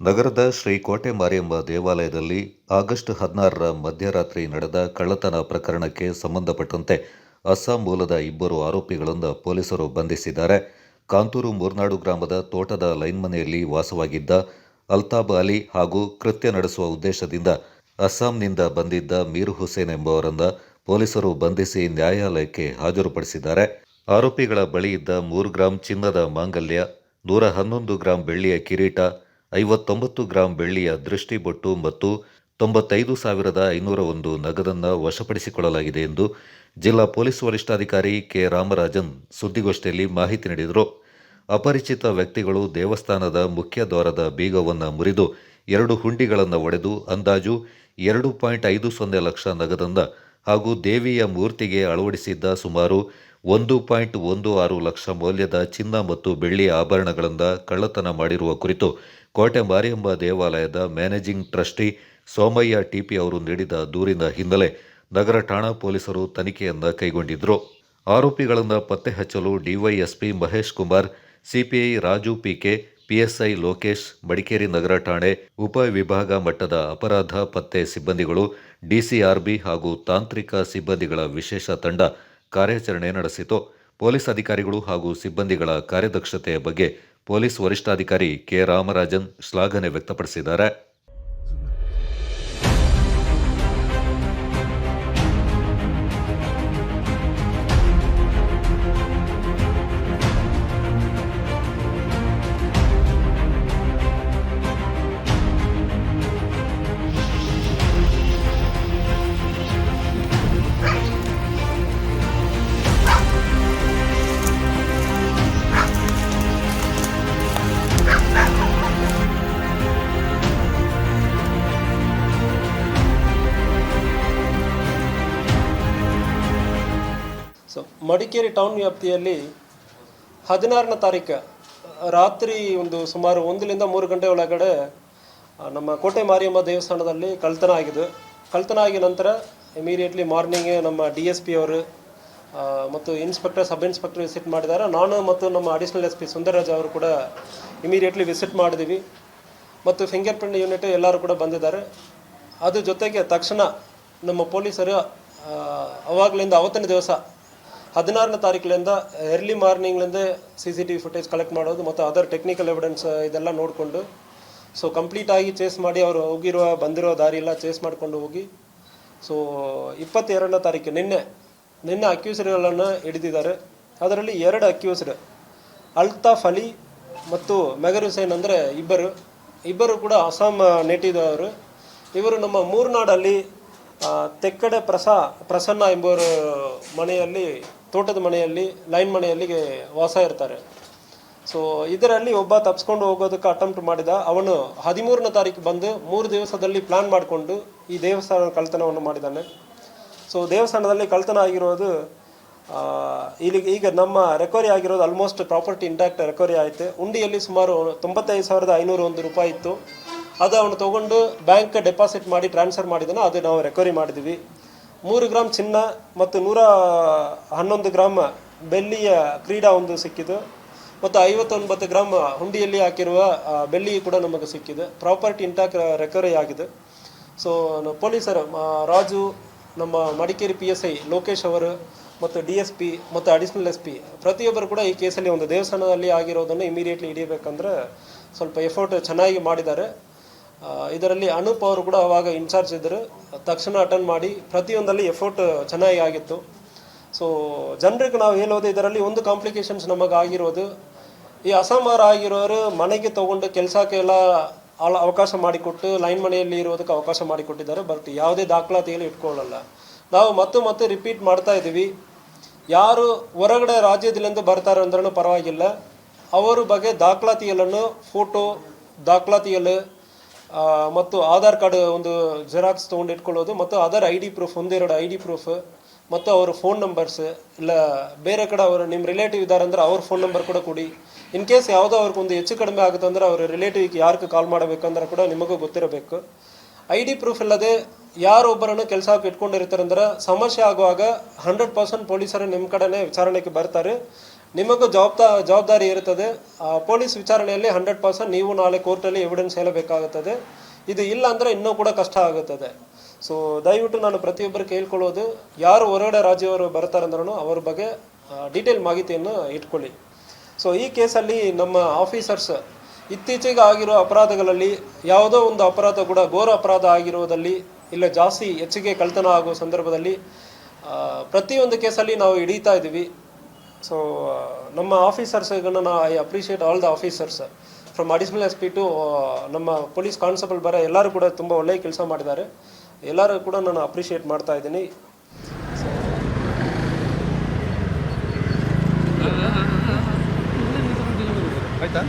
ನಗರದ ಶ್ರೀ ಕೋಟೆ ಮಾರಿಯಮ್ಮ ದೇವಾಲಯದಲ್ಲಿ ಆಗಸ್ಟ್ ಹದಿನಾರರ ಮಧ್ಯರಾತ್ರಿ ನಡೆದ ಕಳ್ಳತನ ಪ್ರಕರಣಕ್ಕೆ ಸಂಬಂಧಪಟ್ಟಂತೆ ಅಸ್ಸಾಂ ಮೂಲದ ಇಬ್ಬರು ಆರೋಪಿಗಳನ್ನು ಪೊಲೀಸರು ಬಂಧಿಸಿದ್ದಾರೆ. ಕಾಂತೂರು ಮೂರ್ನಾಡು ಗ್ರಾಮದ ತೋಟದ ಲೈನ್ ಮನೆಯಲ್ಲಿ ವಾಸವಾಗಿದ್ದ ಅಲ್ತಾಬ್ ಅಲಿ ಹಾಗೂ ಕೃತ್ಯ ನಡೆಸುವ ಉದ್ದೇಶದಿಂದ ಅಸ್ಸಾಂನಿಂದ ಬಂದಿದ್ದ ಮೀರ್ ಹುಸೇನ್ ಎಂಬುವರನ್ನ ಪೊಲೀಸರು ಬಂಧಿಸಿ ನ್ಯಾಯಾಲಯಕ್ಕೆ ಹಾಜರುಪಡಿಸಿದ್ದಾರೆ. ಆರೋಪಿಗಳ ಬಳಿ ಇದ್ದ ಮೂರು ಗ್ರಾಂ ಚಿನ್ನದ ಮಾಂಗಲ್ಯ, ನೂರ ಹನ್ನೊಂದು ಗ್ರಾಂ ಬೆಳ್ಳಿಯ ಕಿರೀಟ ಐವತ್ತೊಂಬತ್ತು ಗ್ರಾಂ ಬೆಳ್ಳಿಯ ದೃಷ್ಟಿಬೊಟ್ಟು ಮತ್ತು ತೊಂಬತ್ತೈದು ಸಾವಿರದ ಐನೂರ ಒಂದು ನಗದನ್ನು ವಶಪಡಿಸಿಕೊಳ್ಳಲಾಗಿದೆ ಎಂದು ಜಿಲ್ಲಾ ಪೊಲೀಸ್ ವರಿಷ್ಠಾಧಿಕಾರಿ ಕೆ. ರಾಮರಾಜನ್ ಸುದ್ದಿಗೋಷ್ಠಿಯಲ್ಲಿ ಮಾಹಿತಿ ನೀಡಿದರು. ಅಪರಿಚಿತ ವ್ಯಕ್ತಿಗಳು ದೇವಸ್ಥಾನದ ಮುಖ್ಯ ದ್ವಾರದ ಬೀಗವನ್ನು ಮುರಿದು ಎರಡು ಹುಂಡಿಗಳನ್ನು ಒಡೆದು ಅಂದಾಜು ಎರಡು ಪಾಯಿಂಟ್ ಐದು ಸೊನ್ನೆ ಲಕ್ಷ ನಗದನ್ನು ಹಾಗೂ ದೇವಿಯ ಮೂರ್ತಿಗೆ ಅಳವಡಿಸಿದ್ದ ಸುಮಾರು ಒಂದು ಪಾಯಿಂಟ್ ಒಂದು ಆರು ಲಕ್ಷ ಮೌಲ್ಯದ ಚಿನ್ನ ಮತ್ತು ಬೆಳ್ಳಿ ಆಭರಣಗಳಿಂದ ಕಳ್ಳತನ ಮಾಡಿರುವ ಕುರಿತು ಕೋಟೆ ಮಾರಿಯಮ್ಮ ದೇವಾಲಯದ ಮ್ಯಾನೇಜಿಂಗ್ ಟ್ರಸ್ಟಿ ಸೋಮಯ್ಯ ಟಿಪಿ ಅವರು ನೀಡಿದ ದೂರಿನ ಹಿನ್ನೆಲೆ ನಗರ ಠಾಣಾ ಪೊಲೀಸರು ತನಿಖೆಯನ್ನು ಕೈಗೊಂಡಿದ್ದರು ಆರೋಪಿಗಳನ್ನು ಪತ್ತೆ ಹಚ್ಚಲು DYSP Mahesh Kumar, CPI Raju PK PSI Lokesh, Madikeri ನಗರ ಠಾಣೆ, ಉಪ ವಿಭಾಗ ಮಟ್ಟದ ಅಪರಾಧ ಪತ್ತೆ ಸಿಬ್ಬಂದಿಗಳು, ಡಿಸಿಆರ್ಬಿ ಹಾಗೂ ತಾಂತ್ರಿಕ ಸಿಬ್ಬಂದಿಗಳ ವಿಶೇಷ ತಂಡ ಕಾರ್ಯಾಚರಣೆ ನಡೆಸಿತು. ಪೊಲೀಸ್ ಅಧಿಕಾರಿಗಳು ಹಾಗೂ ಸಿಬ್ಬಂದಿಗಳ ಕಾರ್ಯದಕ್ಷತೆಯ ಬಗ್ಗೆ ಪೊಲೀಸ್ ವರಿಷ್ಠಾಧಿಕಾರಿ ಕೆ. ರಾಮರಾಜನ್ ಶ್ಲಾಘನೆ ವ್ಯಕ್ತಪಡಿಸಿದ್ದಾರೆ. ಮಡಿಕೇರಿ ಟೌನ್ ವ್ಯಾಪ್ತಿಯಲ್ಲಿ ಹದಿನಾರನೇ ತಾರೀಕು ರಾತ್ರಿ ಒಂದು ಸುಮಾರು ಒಂದರಿಂದ ಮೂರು ಗಂಟೆ ಒಳಗಡೆ ನಮ್ಮ ಕೋಟೆ ಮಾರಿಯಮ್ಮ ದೇವಸ್ಥಾನದಲ್ಲಿ ಕಳ್ತನ ಆಗಿದೆ. ಕಳ್ತನ ಆಗಿದ ನಂತರ ಇಮಿಡಿಯೇಟ್ಲಿ ಮಾರ್ನಿಂಗ್ ನಮ್ಮ ಡಿ ಎಸ್ ಪಿ ಅವರು ಮತ್ತು ಇನ್ಸ್ಪೆಕ್ಟರ್ ಸಬ್ ಇನ್ಸ್ಪೆಕ್ಟರ್ ವಿಸಿಟ್ ಮಾಡಿದ್ದಾರೆ. ನಾನು ಮತ್ತು ನಮ್ಮ ಅಡಿಷನಲ್ ಎಸ್ ಪಿ ಸುಂದರರಾಜ್ ಅವರು ಕೂಡ ಇಮಿಡಿಯೇಟ್ಲಿ ವಿಸಿಟ್ ಮಾಡಿದ್ದೀವಿ. ಮತ್ತು ಫಿಂಗರ್ ಪ್ರಿಂಟ್ ಯೂನಿಟ್ ಎಲ್ಲರೂ ಕೂಡ ಬಂದಿದ್ದಾರೆ. ಅದ್ರ ಜೊತೆಗೆ ತಕ್ಷಣ ನಮ್ಮ ಪೊಲೀಸರು ಅವಾಗಲಿಂದ ಅವತ್ತಿನ ದಿವಸ ಹದಿನಾರನೇ ತಾರೀಕಿನಿಂದ early ಮಾರ್ನಿಂಗ್ಲಿಂದ C C T V footage collect ಮಾಡೋದು ಮತ್ತು ಅದರ್ ಟೆಕ್ನಿಕಲ್ ಎವಿಡೆನ್ಸ್ ಇದೆಲ್ಲ ನೋಡಿಕೊಂಡು ಸೊ ಕಂಪ್ಲೀಟಾಗಿ ಚೇಸ್ ಮಾಡಿ ಅವರು ಹೋಗಿರುವ ಬಂದಿರೋ ದಾರಿ ಎಲ್ಲ ಚೇಸ್ ಮಾಡಿಕೊಂಡು ಹೋಗಿ ಸೊ ಇಪ್ಪತ್ತೆರಡನೇ ತಾರೀಕು ನಿನ್ನೆ ನಿನ್ನೆ ಅಕ್ಯೂಸ್ಡ್ಗಳನ್ನು ಹಿಡಿದಿದ್ದಾರೆ. ಅದರಲ್ಲಿ ಎರಡು ಅಕ್ಯೂಸ್ಡ್ ಅಲ್ತಾಫ್ ಅಲಿ ಮತ್ತು ಮೆಗರ್ ಹುಸೇನ್ ಅಂದರೆ ಇಬ್ಬರು ಇಬ್ಬರು ಕೂಡ ಅಸ್ಸಾಂ ನೇಟಿವ್ ಅವರು. ಇವರು ನಮ್ಮ ಮೂರ್ನಾಡಲ್ಲಿ ತೆಕ್ಕಡೆ ಪ್ರಸಾ, ಪ್ರಸನ್ನ ಎಂಬುವರು ಮನೆಯಲ್ಲಿ ತೋಟದ ಮನೆಯಲ್ಲಿ, ಲೈನ್ ಮನೆಯಲ್ಲಿ ವಾಸ ಇರ್ತಾರೆ. ಸೊ ಇದರಲ್ಲಿ ಒಬ್ಬ ತಪ್ಸ್ಕೊಂಡು ಹೋಗೋದಕ್ಕೆ ಅಟೆಂಪ್ಟ್ ಮಾಡಿದ. ಅವನು ಹದಿಮೂರನೇ ತಾರೀಕು ಬಂದು ಮೂರು ದಿವಸದಲ್ಲಿ ಪ್ಲಾನ್ ಮಾಡಿಕೊಂಡು ಈ ದೇವಸ್ಥಾನ ಕಳ್ತನವನ್ನು ಮಾಡಿದ್ದಾನೆ ಸೊ ದೇವಸ್ಥಾನದಲ್ಲಿ ಕಳ್ತನ ಆಗಿರೋದು ಇಲ್ಲಿ ಈಗ ನಮ್ಮ ರೆಕವರಿ ಆಗಿರೋದು ಆಲ್ಮೋಸ್ಟ್ ಪ್ರಾಪರ್ಟಿ ಇಂಟ್ಯಾಕ್ಟ್ ರೆಕವರಿ ಆಯಿತು. ಉಂಡಿಯಲ್ಲಿ ಸುಮಾರು ತೊಂಬತ್ತೈದು ಸಾವಿರದ ಐನೂರ ಒಂದು ರೂಪಾಯಿ ಇತ್ತು. ಅದು ಅವನು ತೊಗೊಂಡು ಬ್ಯಾಂಕ್ ಡೆಪಾಸಿಟ್ ಮಾಡಿ ಟ್ರಾನ್ಸ್ಫರ್ ಮಾಡಿದ್ದಾನೆ ಅದು ನಾವು ರೆಕವರಿ ಮಾಡಿದ್ವಿ. ಮೂರು ಗ್ರಾಮ್ ಚಿನ್ನ ಮತ್ತು ನೂರ ಹನ್ನೊಂದು ಗ್ರಾಮ್ ಬೆಳ್ಳಿಯ ಕ್ರೀಡಾ ಒಂದು ಸಿಕ್ಕಿತು. ಮತ್ತು ಐವತ್ತೊಂಬತ್ತು ಗ್ರಾಮ್ ಹುಂಡಿಯಲ್ಲಿ ಹಾಕಿರುವ ಬೆಳ್ಳಿ ಕೂಡ ನಮಗೆ ಸಿಕ್ಕಿದೆ. ಪ್ರಾಪರ್ಟಿ ಇಂಟ್ಯಾಕ್ಟ್ ರೆಕವರಿ ಆಗಿದೆ. ಸೊ ಪೊಲೀಸರು ರಾಜು, ನಮ್ಮ Madikeri P S I Lokesh ಅವರು ಮತ್ತು ಡಿ ಎಸ್ ಪಿ ಮತ್ತು ಅಡಿಷನಲ್ ಎಸ್ ಪಿ ಪ್ರತಿಯೊಬ್ಬರು ಕೂಡ ಈ ಕೇಸಲ್ಲಿ ಒಂದು ದೇವಸ್ಥಾನದಲ್ಲಿ ಆಗಿರೋದನ್ನು ಇಮಿಡಿಯೇಟ್ಲಿ ಹಿಡಿಯಬೇಕಂದ್ರೆ ಸ್ವಲ್ಪ ಎಫರ್ಟ್ ಚೆನ್ನಾಗಿ ಮಾಡಿದ್ದಾರೆ. ಇದರಲ್ಲಿ ಅನೂಪ್ ಅವರು ಕೂಡ ಅವಾಗ ಇನ್ಚಾರ್ಜ್ ಇದ್ದರು. ತಕ್ಷಣ ಅಟೆಂಡ್ ಮಾಡಿ ಪ್ರತಿಯೊಂದಲ್ಲಿ ಎಫರ್ಟ್ ಚೆನ್ನಾಗಿ ಆಗಿತ್ತು. ಸೊ ಜನರಿಗೆ ನಾವು ಹೇಳೋದು ಇದರಲ್ಲಿ ಒಂದು ಕಾಂಪ್ಲಿಕೇಶನ್ಸ್ ನಮಗೆ ಆಗಿರೋದು ಈ ಅಸಮಾರ ಆಗಿರೋರು ಮನೆಗೆ ತಗೊಂಡು ಕೆಲಸಕ್ಕೆಲ್ಲ ಅವಕಾಶ ಮಾಡಿಕೊಟ್ಟು ಲೈನ್ ಮನೆಯಲ್ಲಿ ಇರೋದಕ್ಕೆ ಅವಕಾಶ ಮಾಡಿಕೊಟ್ಟಿದ್ದಾರೆ. ಬಟ್ ಯಾವುದೇ ದಾಖಲಾತಿಯಲ್ಲಿ ಇಟ್ಕೊಳ್ಳಲ್ಲ. ನಾವು ಮತ್ತೆ ಮತ್ತೆ ರಿಪೀಟ್ ಮಾಡ್ತಾ ಇದ್ದೀವಿ. ಯಾರು ಹೊರಗಡೆ ರಾಜ್ಯದಲ್ಲಿಂದ ಬರ್ತಾರೆ ಅಂದ್ರೂ ಪರವಾಗಿಲ್ಲ. ಅವರ ಬಗ್ಗೆ ದಾಖಲಾತಿಗಳನ್ನು ಫೋಟೋ ದಾಖಲಾತಿಯಲ್ಲಿ ಮತ್ತು ಆಧಾರ್ ಕಾರ್ಡ್ ಒಂದು ಜೆರಾಕ್ಸ್ ತೊಗೊಂಡು ಇಟ್ಕೊಳ್ಳೋದು, ಮತ್ತು ಅದರ್ ಐ ಡಿ ಪ್ರೂಫ್ ಒಂದೆರಡು ಐ ಡಿ ಪ್ರೂಫ್ ಮತ್ತು ಅವ್ರ ಫೋನ್ ನಂಬರ್ಸ್ ಇಲ್ಲ, ಬೇರೆ ಕಡೆ ಅವರು ನಿಮ್ಮ ರಿಲೇಟಿವ್ ಇದ್ದಾರೆ ಅಂದ್ರೆ ಅವ್ರ ಫೋನ್ ನಂಬರ್ ಕೂಡ ಕೊಡಿ. ಇನ್ ಕೇಸ್ ಯಾವುದೋ ಅವ್ರಿಗೊಂದು ಹೆಚ್ಚು ಕಡಿಮೆ ಆಗುತ್ತೆ ಅಂದ್ರೆ ಅವ್ರ ರಿಲೇಟಿವ್ಗೆ ಯಾರಿಗೆ ಕಾಲ್ ಮಾಡಬೇಕಂದ್ರೆ ಕೂಡ ನಿಮಗೂ ಗೊತ್ತಿರಬೇಕು. ಐ ಡಿ ಪ್ರೂಫ್ ಇಲ್ಲದೆ ಯಾರೊಬ್ಬರನ್ನು ಕೆಲಸಕ್ಕೆ ಇಟ್ಕೊಂಡಿರ್ತಾರೆ ಅಂದ್ರೆ ಸಮಸ್ಯೆ ಆಗುವಾಗ ಹಂಡ್ರೆಡ್ ಪರ್ಸೆಂಟ್ ಪೊಲೀಸರು ನಿಮ್ಮ ಕಡೆನೇ ವಿಚಾರಣೆಗೆ ಬರ್ತಾರೆ. ನಿಮಗೂ ಜವಾಬ್ದಾ, ಜವಾಬ್ದಾರಿ ಇರುತ್ತದೆ. ಪೊಲೀಸ್ ವಿಚಾರಣೆಯಲ್ಲಿ ಹಂಡ್ರೆಡ್ ಪರ್ಸೆಂಟ್ ನೀವು ನಾಳೆ ಕೋರ್ಟಲ್ಲಿ ಎವಿಡೆನ್ಸ್ ಹೇಳಬೇಕಾಗುತ್ತದೆ. ಇದು ಇಲ್ಲ ಅಂದರೆ ಇನ್ನೂ ಕೂಡ ಕಷ್ಟ ಆಗುತ್ತದೆ. ಸೊ ದಯವಿಟ್ಟು ನಾನು ಪ್ರತಿಯೊಬ್ಬರು ಕೇಳ್ಕೊಳ್ಳೋದು, ಯಾರು ಹೊರಗಡೆ ರಾಜ್ಯವರು ಬರ್ತಾರೆ ಅಂದ್ರೂ ಅವ್ರ ಬಗ್ಗೆ ಡೀಟೇಲ್ ಮಾಹಿತಿಯನ್ನು ಇಟ್ಕೊಳ್ಳಿ. ಸೊ ಈ ಕೇಸಲ್ಲಿ ನಮ್ಮ ಆಫೀಸರ್ಸ್ ಇತ್ತೀಚೆಗೆ ಆಗಿರೋ ಅಪರಾಧಗಳಲ್ಲಿ ಯಾವುದೋ ಒಂದು ಅಪರಾಧ ಕೂಡ ಘೋರ ಅಪರಾಧ ಆಗಿರೋದಲ್ಲಿ ಇಲ್ಲ ಜಾಸ್ತಿ ಹೆಚ್ಚಿಗೆ ಕಳ್ತನ ಆಗೋ ಸಂದರ್ಭದಲ್ಲಿ ಪ್ರತಿಯೊಂದು ಕೇಸಲ್ಲಿ ನಾವು ಹಿಡಿತಾ ಇದ್ದೀವಿ. ಸೊ ನಮ್ಮ ಆಫೀಸರ್ಸ್ಗಳನ್ನ ನಾ I appreciate all the officers from additional S P to ನಮ್ಮ ಪೊಲೀಸ್ ಕಾನ್ಸ್ಟೇಬಲ್ ಬರ ಎಲ್ಲರೂ ಕೂಡ ತುಂಬ ಒಳ್ಳೆಯ ಕೆಲಸ ಮಾಡಿದ್ದಾರೆ. ಎಲ್ಲರೂ ಕೂಡ ನಾನು ಅಪ್ರಿಷಿಯೇಟ್ ಮಾಡ್ತಾ ಇದ್ದೀನಿ. ಆಯ್ತಾ?